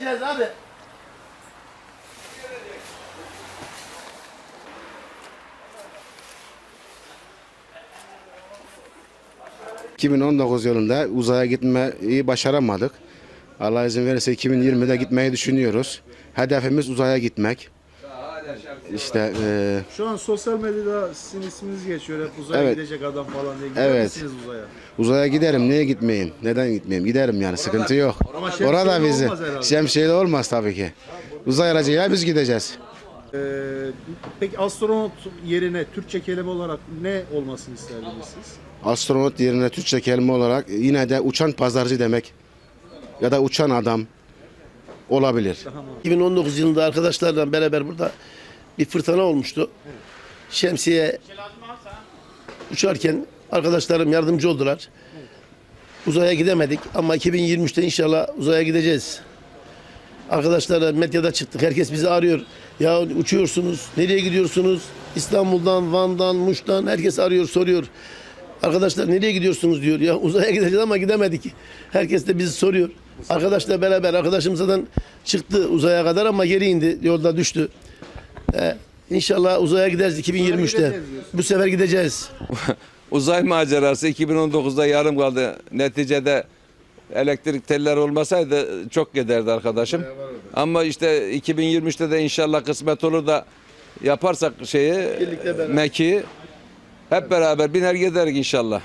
Gideceğiz abi. ...2019 yılında uzaya gitmeyi başaramadık. Allah izin verirse 2020'de gitmeyi düşünüyoruz. Hedefimiz uzaya gitmek. İşte e, Şu an sosyal medyada sizin isminiz geçiyor hep uzaya Evet. gidecek adam falan diye. Gider Evet. misiniz uzaya? uzaya giderim. Niye gitmeyeyim? Neden gitmeyeyim? Giderim yani. Sıkıntı yok. Ama şemsiyeyle Orada bizi. olmaz herhalde. Şemsiyeyle olmaz tabii ki. Uzay aracıyla biz gideceğiz. Ee, peki astronot yerine Türkçe kelime olarak ne olmasını isterdiniz siz? Astronot yerine Türkçe kelime olarak yine de uçan pazarcı demek. Ya da uçan adam olabilir. 2019 yılında arkadaşlarla beraber burada bir fırtına olmuştu. Şemsiye uçarken arkadaşlarım yardımcı oldular. Uzaya gidemedik ama 2023'te inşallah uzaya gideceğiz. Arkadaşlarla medyada çıktık. Herkes bizi arıyor. Ya uçuyorsunuz. Nereye gidiyorsunuz? İstanbul'dan, Van'dan, Muş'tan herkes arıyor, soruyor. Arkadaşlar nereye gidiyorsunuz diyor. Ya uzaya gideceğiz ama gidemedik. Herkes de bizi soruyor. Arkadaşla beraber arkadaşım zaten çıktı uzaya kadar ama geri indi. Yolda düştü. Ee, inşallah uzaya gideriz 2023'te. gideceğiz Bu sefer gideceğiz. Uzay macerası 2019'da yarım kaldı. Neticede elektrik telleri olmasaydı çok giderdi arkadaşım. Ama işte 2023'te de inşallah kısmet olur da yaparsak şeyi Meki'yi hep beraber biner giderik inşallah.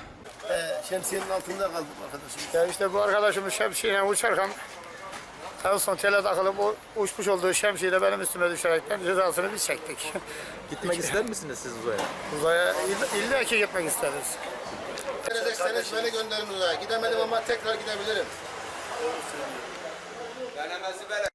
Şemsiyenin altında kaldım arkadaşım. Ya işte bu arkadaşımız şemsiyeyle uçarken en son tele takılıp o uçmuş olduğu şemsiyeyle benim üstüme düşerekten cezasını biz çektik. Gitmek ister misiniz siz uzaya? Uzaya illa, illa ki gitmek isteriz. Gidecekseniz beni gönderin uzaya. Gidemedim ama tekrar gidebilirim. Denemesi böyle.